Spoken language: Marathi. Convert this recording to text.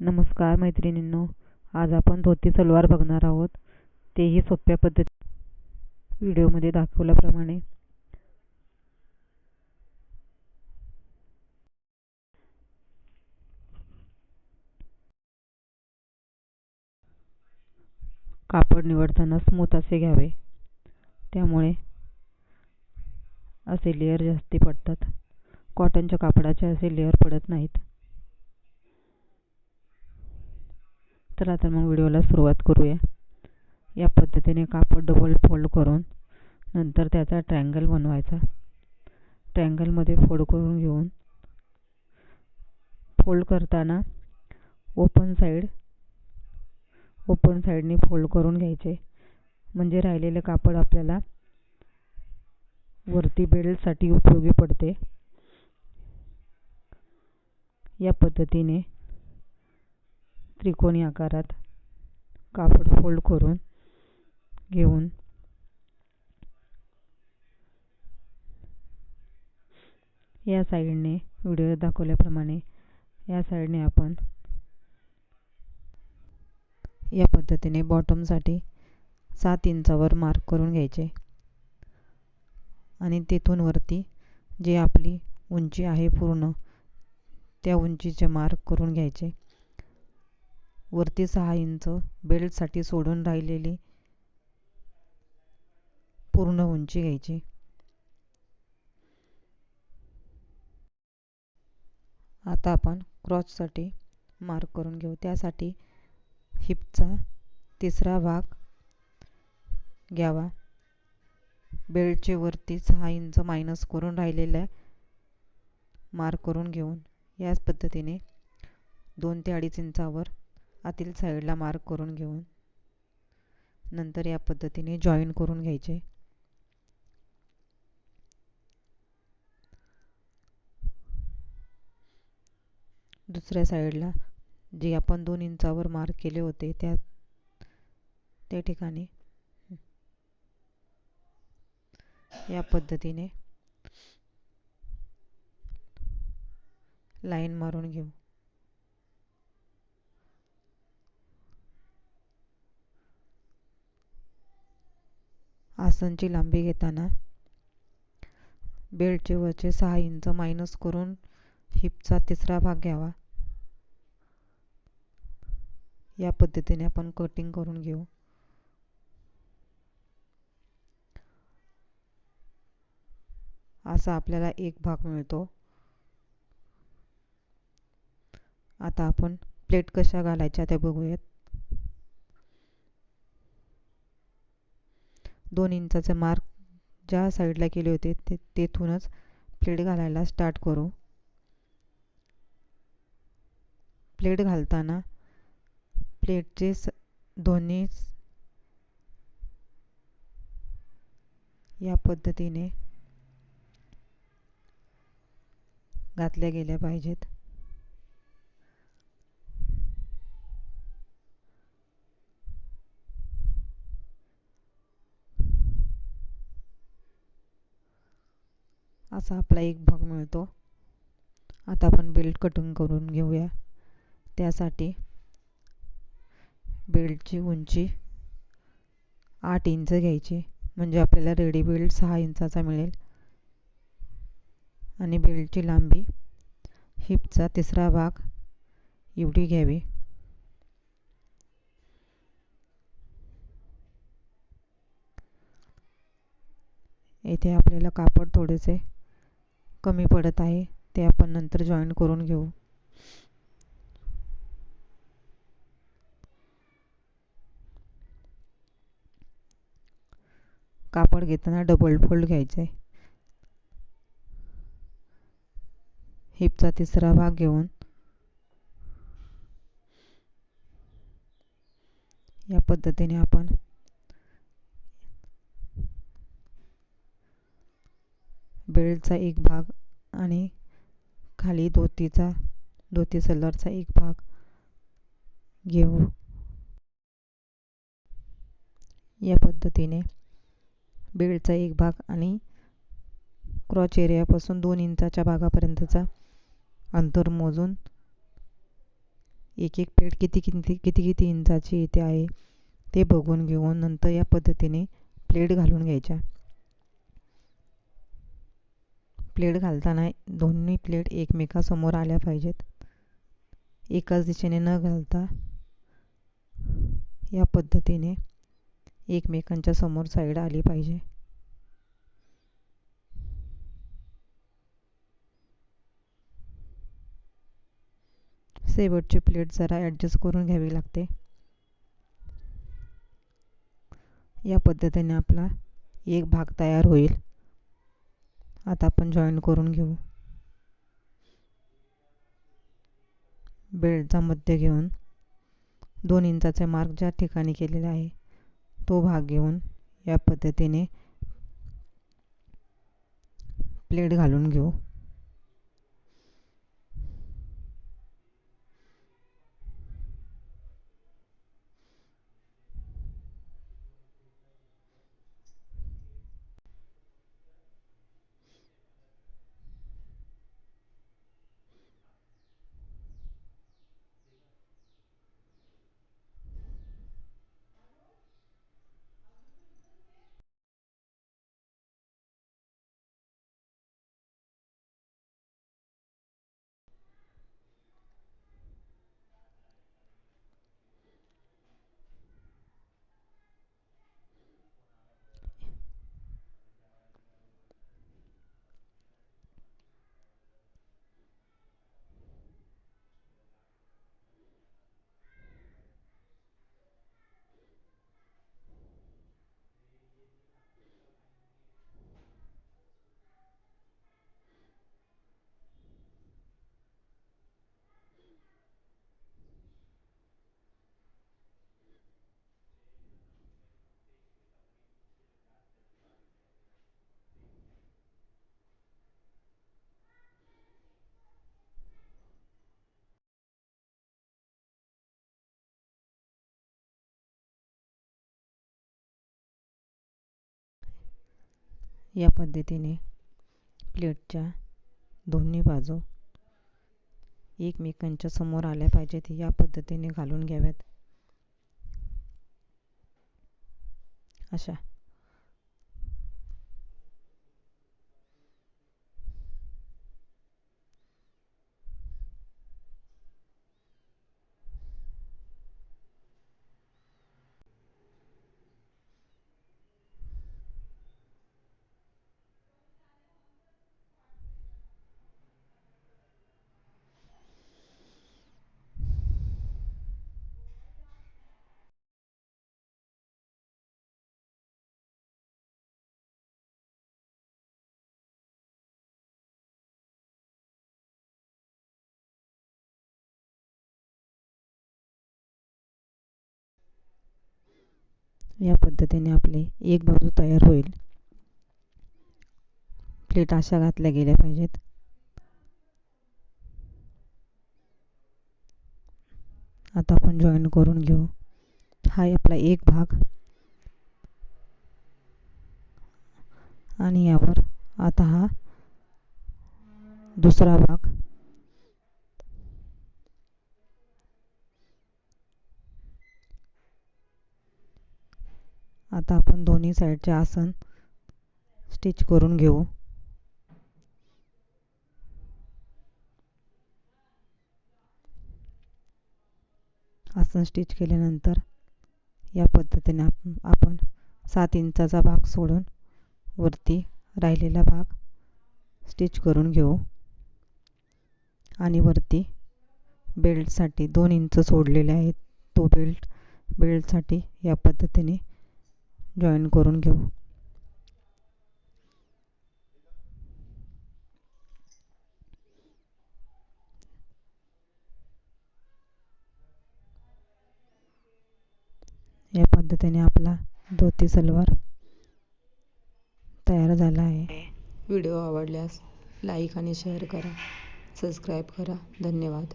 नमस्कार मैत्रिणींनो आज आपण धोती सलवार बघणार आहोत. तेही सोप्या पद्धती व्हिडिओमध्ये दाखवल्याप्रमाणे. कापड निवडताना स्मूथ असे घ्यावे. त्यामुळे असे लेअर जास्ती पडतात. कॉटनच्या कापडाचे असे लेअर पडत नाहीत. चला तर मग व्हिडिओला सुरुवात करूया. या पद्धतीने कापड डबल फोल्ड करून नंतर त्याचा ट्रँगल बनवायचा. ट्रँगलमध्ये फोल्ड करून घेऊन फोल्ड करताना ओपन साईड ओपन साईडने फोल्ड करून घ्यायचे. म्हणजे राहिलेले कापड आपल्याला वरती बेल्टसाठी उपयोगी पडते. या पद्धतीने त्रिकोणी आकारात कापड फोल्ड करून घेऊन या साईडने व्हिडिओ दाखवल्याप्रमाणे या साईडने आपण या पद्धतीने बॉटमसाठी सात इंचावर मार्क करून घ्यायचे. आणि तिथून वरती जे आपली उंची आहे पूर्ण त्या उंचीचे मार्क करून घ्यायचे. वरती सहा इंच बेल्टसाठी सोडून राहिलेली पूर्ण उंची घ्यायची. आता आपण क्रॉससाठी मार्क करून घेऊ. त्यासाठी हिपचा तिसरा भाग घ्यावा. बेल्टचे वरती सहा इंच मायनस करून राहिलेल्या मार्क करून घेऊन याच पद्धतीने दोन ते अडीच इंचावर आतील साईडला मार्क करून घेऊन नंतर या पद्धतीने जॉईन करून घ्यायचे. दुसऱ्या साईडला जे आपण दोन इंचावर मार्क केले होते त्या त्या ठिकाणी या पद्धतीने लाईन मारून घेऊ. आसनची लांबी घेताना बेल्टचे वरचे सहा इंच मायनस करून हिपचा तिसरा भाग घ्यावा. या पद्धतीने आपण कटिंग करून घेऊ. असा आपल्याला एक भाग मिळतो. आता आपण प्लेट कशा घालायच्या त्या बघूयात. दोन इंचाचे मार्क ज्या साईडला केले होते ते तेथूनच प्लेट घालायला स्टार्ट करू. प्लेट घालताना प्लेटचे स दोन्ही या पद्धतीने घातल्या गेल्या पाहिजेत. असा आपला एक भाग मिळतो. आता आपण बेल्ट कटिंग करून घेऊया. त्यासाठी बेल्टची उंची आठ इंच घ्यायची. म्हणजे आपल्याला रेडी बेल्ट सहा इंचाचा मिळेल. आणि बेल्टची लांबी हिपचा तिसरा भाग एवढी घ्यावी. येथे आपल्याला कापड थोडेसे कमी पडत आहे ते आपण नंतर जॉईन करून घेऊ. कापड घेताना डबल फोल्ड घ्यायचे हिपचा तिसरा भाग घेऊन या पद्धतीने आपण बेल्टचा एक भाग आणि खाली धोतीचा धोती सलवारचा एक भाग घेऊ. या पद्धतीने बेल्टचा एक भाग आणि क्रॉच एरियापासून दोन इंचाच्या भागापर्यंतचा अंतर मोजून एक एक प्लेट किती किती किती किती इंचाची इथे आहे ते बघून घेऊन नंतर या पद्धतीने प्लेट घालून घ्यायच्या. प्लेट घालताना दोन्ही प्लेट एकमेकासमोर आल्या पाहिजेत. एकाच दिशेने न घालता या पद्धतीने एकमेकांच्या समोर साईड आली पाहिजे. शेवटची प्लेट जरा ॲडजस्ट करून घ्यावी लागते. या पद्धतीने आपला एक भाग तयार होईल. आता आपण जॉईन करून घेऊ. बेल्टचा मध्य घेऊन दोन इंचाचे मार्क ज्या ठिकाणी केलेला आहे तो भाग घेऊन या पद्धतीने प्लेट घालून घेऊ. या पद्धतीने प्लेटच्या दोन्ही बाजू एकमेकांच्या समोर आल्या पाहिजेत. या पद्धतीने घालून घ्याव्यात. अशा या पद्धतीने आपले एक बाजू तयार होईल. प्लेट अशा घातल्या गेल्या पाहिजेत. आता आपण जॉईन करून घेऊ. हा आपला एक भाग. आणि यावर आता हा दुसरा भाग. आता आपण दोन्ही साईडचे आसन स्टिच करून घेऊ. आसन स्टिच केल्यानंतर या पद्धतीने आपण सात इंचाचा भाग सोडून वरती राहिलेला भाग स्टिच करून घेऊ. आणि वरती बेल्टसाठी दोन इंच सोडलेले आहेत. तो बेल्ट बेल्टसाठी या पद्धतीने जॉईन करून घेऊ. या पद्धतीने आपला धोती सलवार तयार झाला आहे. व्हिडिओ आवडल्यास लाईक आणि शेअर करा. सबस्क्राईब करा. धन्यवाद.